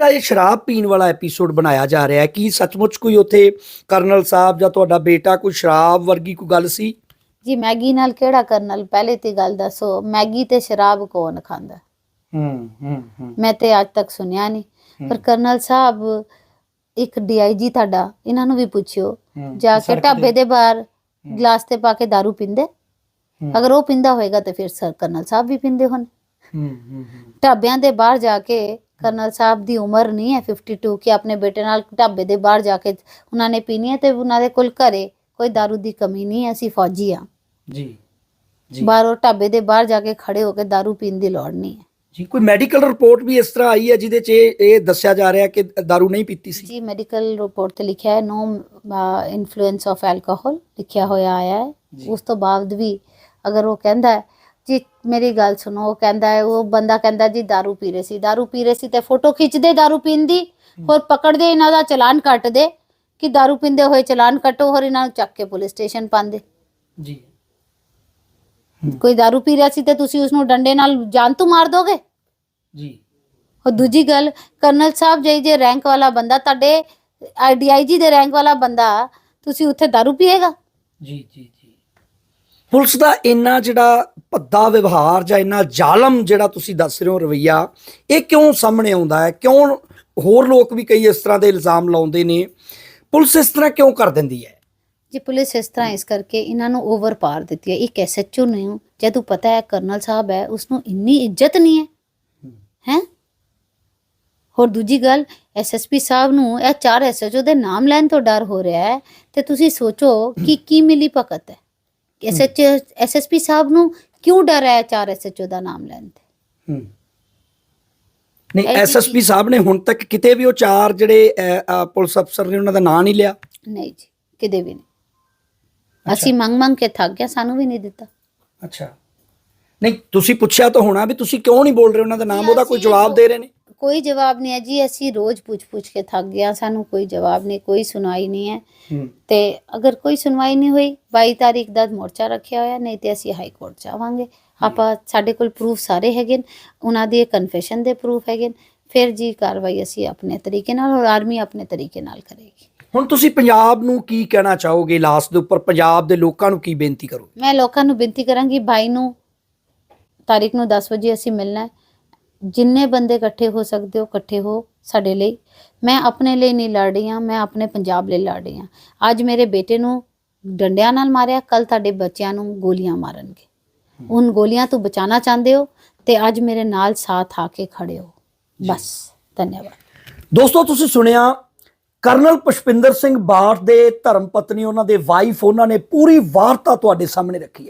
ਜਿਹੜਾ ਇਹ ਸ਼ਰਾਬ ਪੀਣ ਵਾਲਾ ਐਪੀਸੋਡ ਬਣਾਇਆ ਜਾ ਰਿਹਾ ਹੈ ਕੀ ਸੱਚਮੁੱਚ ਕੋਈ ਉੱਥੇ ਕਰਨਲ ਸਾਹਿਬ ਜਾਂ ਤੁਹਾਡਾ ਬੇਟਾ ਕੋਈ ਸ਼ਰਾਬ ਵਰਗੀ ਕੋਈ ਗੱਲ ਸੀ? ਜੀ ਮੈਗੀ ਨਾਲ ਕਿਹੜਾ ਕਰਨਲ? ਪਹਿਲੇ ਤੇ ਗੱਲ ਦੱਸੋ ਮੈਗੀ ਤੇ ਸ਼ਰਾਬ ਕੌਣ ਖਾਂਦਾ? ਹੂੰ ਹੂੰ ਹੂੰ। ਮੈਂ ਤੇ ਅੱਜ ਤੱਕ ਸੁਣਿਆ ਨਹੀਂ। ਪਰ ਕਰਨਲ ਸਾਹਿਬ ਇੱਕ ਡੀਆਈਜੀ ਤੁਹਾਡਾ ਇਹਨਾਂ ਨੂੰ ਵੀ ਪੁੱਛਿਓ। ਜਾ ਕੇ ਢਾਬੇ ਦੇ ਬਾਹਰ ਗਲਾਸ ਤੇ ਪਾ ਕੇ दारू ਪੀਂਦੇ? ਅਗਰ ਉਹ ਪੀਂਦਾ ਹੋਏਗਾ ਤੇ ਫਿਰ ਸਰ ਕਰਨਲ ਸਾਹਿਬ ਵੀ ਪੀਂਦੇ ਹੋਣ। ਹੂੰ ਹੂੰ। ਢਾਬਿਆਂ ਦੇ ਬਾਹਰ ਜਾ ਕੇ ਕਰਨਲ ਸਾਹਿਬ ਦੀ ਉਮਰ ਨਹੀਂ ਹੈ 52 ਕਿ ਆਪਣੇ ਬੇਟੇ ਨਾਲ ਢਾਬੇ ਦੇ ਬਾਹਰ ਜਾ ਕੇ ਉਹਨਾਂ ਨੇ ਪੀਣੀ ਹੈ ਤੇ ਉਹਨਾਂ ਦੇ ਕੋਲ ਘਰੇ ਕੋਈ दारू ਦੀ ਕਮੀ ਨਹੀਂ ਹੈ ਅਸੀਂ ਫੌਜੀ ਆ ਜੀ ਜੀ ਬਾਹਰੋਂ ਢਾਬੇ ਦੇ ਬਾਹਰ ਜਾ ਕੇ ਖੜੇ ਹੋ ਕੇ दारू ਪੀਣ ਦੀ ਲੋੜ ਨਹੀਂ ਹੈ ਜੀ ਕੋਈ ਮੈਡੀਕਲ ਰਿਪੋਰਟ ਵੀ ਇਸ ਤਰ੍ਹਾਂ ਆਈ ਹੈ ਜਿਹਦੇ 'ਚ ਇਹ ਇਹ ਦੱਸਿਆ ਜਾ ਰਿਹਾ ਕਿ दारू ਨਹੀਂ ਪੀਤੀ ਸੀ ਜੀ ਮੈਡੀਕਲ ਰਿਪੋਰਟ ਤੇ ਲਿਖਿਆ ਹੈ ਨੋ ਇਨਫਲੂਐਂਸ ਆਫ ਐਲਕੋਹਲ ਲਿਖਿਆ ਹੋਇਆ ਆਇਆ ਹੈ ਜੀ। ਉਸ ਤੋਂ ਬਾਅਦ ਵੀ ਅਗਰ ਉਹ ਕਹਿੰਦਾ ਹੈ ਜੀ ਮੇਰੀ ਗੱਲ ਸੁਣੋ ਉਹ ਕਹਿੰਦਾ ਹੈ ਉਹ ਬੰਦਾ ਕਹਿੰਦਾ ਜੀ दारू ਪੀ ਰਹੇ ਸੀ दारू ਪੀ ਰਹੇ ਸੀ ਤੇ ਫੋਟੋ ਖਿੱਚਦੇ दारू ਪੀਣ ਦੀ ਹੋਰ ਪਕੜਦੇ ਇਹਨਾਂ ਦਾ ਚਲਾਨ ਕੱਟਦੇ ਕਿ दारू ਪੀਂਦੇ ਹੋਏ ਚਲਾਨ ਕੱਟੋ ਹੋਰ ਇਹਨਾਂ ਨੂੰ ਚੱਕ ਕੇ ਪੁਲਿਸ ਸਟੇਸ਼ਨ ਪਾਉਂਦੇ ਜੀ ਕੋਈ दारू ਪੀ ਰਿਹਾ ਸੀ ਤੇ ਤੁਸੀਂ ਉਸ ਨੂੰ ਡੰਡੇ ਨਾਲ ਜਾਨ ਤੋਂ ਮਾਰ ਦੋਗੇ ਜੀ ਔਰ ਦੂਜੀ ਗੱਲ ਕਰਨਲ ਸਾਹਿਬ ਜੀ ਜੇ ਰੈਂਕ ਵਾਲਾ ਬੰਦਾ ਤੁਹਾਡੇ ਆਈਡੀਆਈਜੀ ਦੇ ਰੈਂਕ ਵਾਲਾ ਬੰਦਾ ਤੁਸੀਂ ਉੱਥੇ दारू ਪੀਏਗਾ ਜੀ ਜੀ ਜੀ ਪੁਲਿਸ ਦਾ ਇੰਨਾ ਜਿਹੜਾ ਭੱਦਾ ਵਿਵਹਾਰ ਜਾਂ ਇੰਨਾ ਜ਼ਾਲਮ ਜਿਹੜਾ ਤੁਸੀਂ ਦੱਸ ਰਹੇ ਹੋ ਰਵਈਆ, ਇਹ ਕਿਉਂ ਸਾਹਮਣੇ ਆਉਂਦਾ ਹੈ? ਕਿਉਂ ਹੋਰ ਲੋਕ ਵੀ ਕਈ ਇਸ ਤਰ੍ਹਾਂ ਦੇ ਇਲਜ਼ਾਮ ਲਾਉਂਦੇ ਨੇ? ਪੁਲਿਸ ਇਸ ਤਰ੍ਹਾਂ ਕਿਉਂ ਕਰ ਦਿੰਦੀ ਹੈ? ਜੀ, ਪੁਲਿਸ ਇਸ ਤਰ੍ਹਾਂ ਇਸ ਕਰਕੇ ਇਹਨਾਂ ਨੂੰ ਓਵਰ ਪਾਰ ਦਿੱਤੀ ਹੈ। ਇੱਕ ਐਸਐਚਓ ਨੂੰ ਜਦੋਂ ਪਤਾ ਹੈ ਕਰਨਲ ਸਾਹਿਬ ਹੈ ਉਸ ਨੂੰ ਇੰਨੀ ਇੱਜ਼ਤ ਨਹੀਂ ਹੈ। ਹੈ? ਹੋਰ ਦੂਜੀ ਗੱਲ ਐਸਐਸਪੀ ਸਾਹਿਬ ਨੂੰ ਇਹ ਚਾਰ ਐਸਐਚਓ ਦੇ ਨਾਮ ਲੈਣ ਤੋਂ ਡਰ ਹੋ ਰਿਹਾ ਹੈ। ਤੇ ਤੁਸੀਂ ਸੋਚੋ ਕਿ ਕੀ ਮਿਲੀ ਭਗਤ ਹੈ? ਐਸਐਚ ਐਸਐਸਪੀ ਸਾਹਿਬ ਨੂੰ ਕਿਉਂ ਡਰ ਹੈ ਚਾਰ ਐਸਐਚਓ ਦਾ ਨਾਮ ਲੈਣ ਤੇ? ਹੂੰ। ਨਹੀਂ ਐਸਐਸਪੀ ਸਾਹਿਬ ਨੇ ਹੁਣ ਤੱਕ ਕਿਤੇ ਵੀ ਉਹ ਚਾਰ ਜਿਹੜੇ ਪੁਲਿਸ ਅਫਸਰ ਨੇ ਉਹਨਾਂ ਦਾ ਨਾਂ ਨਹੀਂ ਲਿਆ। ਨਹੀਂ ਜੀ ਕਿਤੇ ਵੀ ਨਹੀਂ। ਅਸੀਂ ਮੰਗ ਮੰਗ ਕੇ ਥੱਕ ਗਿਆ ਸਾਨੂੰ ਵੀ ਨਹੀਂ ਦਿੱਤਾ। ਅੱਛਾ। ਨਹੀਂ ਤੁਸੀਂ ਪੁੱਛਿਆ ਤਾਂ ਹੋਣਾ ਵੀ ਤੁਸੀਂ ਕਿਉਂ ਨਹੀਂ ਬੋਲ ਰਹੇ ਉਹਨਾਂ ਦਾ ਨਾਮ ਉਹਦਾ ਕੋਈ ਜਵਾਬ ਦੇ ਰਹੇ ਨੇ। ਕੋਈ ਜਵਾਬ ਨਹੀਂ ਹੈ ਜੀ ਅਸੀਂ ਰੋਜ਼ ਪੁੱਛ ਪੁੱਛ ਕੇ ਥੱਕ ਗਿਆ ਸਾਨੂੰ ਕੋਈ ਜਵਾਬ ਨਹੀਂ ਕੋਈ ਸੁਣਾਈ ਨਹੀਂ ਹੈ। ਤੇ ਅਗਰ ਕੋਈ ਸੁਣਵਾਈ ਨਹੀਂ ਹੋਈ 22 ਤਾਰੀਖ ਦਾ ਮੋਰਚਾ ਰੱਖਿਆ ਹੋਇਆ ਨਹੀਂ ਤੇ ਅਸੀਂ ਹਾਈ ਕੋਰਟ ਜਾਵਾਂਗੇ। ਆਪਾਂ ਸਾਡੇ ਕੋਲ ਪ੍ਰੂਫ ਸਾਰੇ ਹੈਗੇ ਉਹਨਾਂ ਦੀ ਕਨਫੈਸ਼ਨ ਦੇ ਪ੍ਰੂਫ ਹੈਗੇ ਫਿਰ ਜੀ ਕਾਰਵਾਈ ਅਸੀਂ ਆਪਣੇ ਤਰੀਕੇ ਨਾਲ ਔਰ ਆਰਮੀ ਆਪਣੇ ਤਰੀਕੇ ਨਾਲ ਕਰੇਗੀ। ਹੁਣ ਤੁਸੀਂ ਪੰਜਾਬ ਨੂੰ ਕੀ ਕਹਿਣਾ ਚਾਹੋਗੇ ਲਾਸਟ ਦੇ ਉੱਪਰ? ਪੰਜਾਬ ਦੇ ਲੋਕਾਂ ਨੂੰ ਕੀ ਬੇਨਤੀ ਕਰੋਗੇ? ਮੈਂ ਲੋਕਾਂ ਨੂੰ ਬੇਨਤੀ ਕਰਾਂਗੀ ਭਾਈ ਨੂੰ ਤਾਰੀਖ ਨੂੰ 10 ਵਜੇ ਅਸੀਂ ਮਿਲਣਾ ਹੈ। ਜਿੰਨੇ ਬੰਦੇ ਇਕੱਠੇ ਹੋ ਸਕਦੇ ਹੋ ਇਕੱਠੇ ਹੋ ਸਾਡੇ ਲਈ। ਮੈਂ ਆਪਣੇ ਲਈ ਨਹੀਂ ਲੜ ਰਹੀ ਹਾਂ ਮੈਂ ਆਪਣੇ ਪੰਜਾਬ ਲਈ ਲੜ ਰਹੀ ਹਾਂ। ਅੱਜ ਮੇਰੇ ਬੇਟੇ ਨੂੰ ਡੰਡਿਆਂ ਨਾਲ ਮਾਰਿਆ ਕੱਲ ਤੁਹਾਡੇ ਬੱਚਿਆਂ ਨੂੰ ਗੋਲੀਆਂ ਮਾਰਨਗੇ। ਉਨ ਗੋਲੀਆਂ ਤੋਂ ਬਚਾਉਣਾ ਚਾਹੁੰਦੇ ਹੋ ਤੇ ਅੱਜ ਮੇਰੇ ਨਾਲ ਸਾਥ ਆ ਕੇ ਖੜੇ ਹੋ। ਬਸ ਧੰਨਵਾਦ। ਦੋਸਤੋ ਤੁਸੀਂ ਸੁਣਿਆ ਕਰਨਲ ਪੁਸ਼ਪਿੰਦਰ ਸਿੰਘ ਬਾਠ ਦੇ ਧਰਮ ਪਤਨੀ ਉਹਨਾਂ ਦੇ ਵਾਈਫ ਉਹਨਾਂ ਨੇ ਪੂਰੀ ਵਾਰਤਾ ਤੁਹਾਡੇ ਸਾਹਮਣੇ ਰੱਖੀ ਹੈ।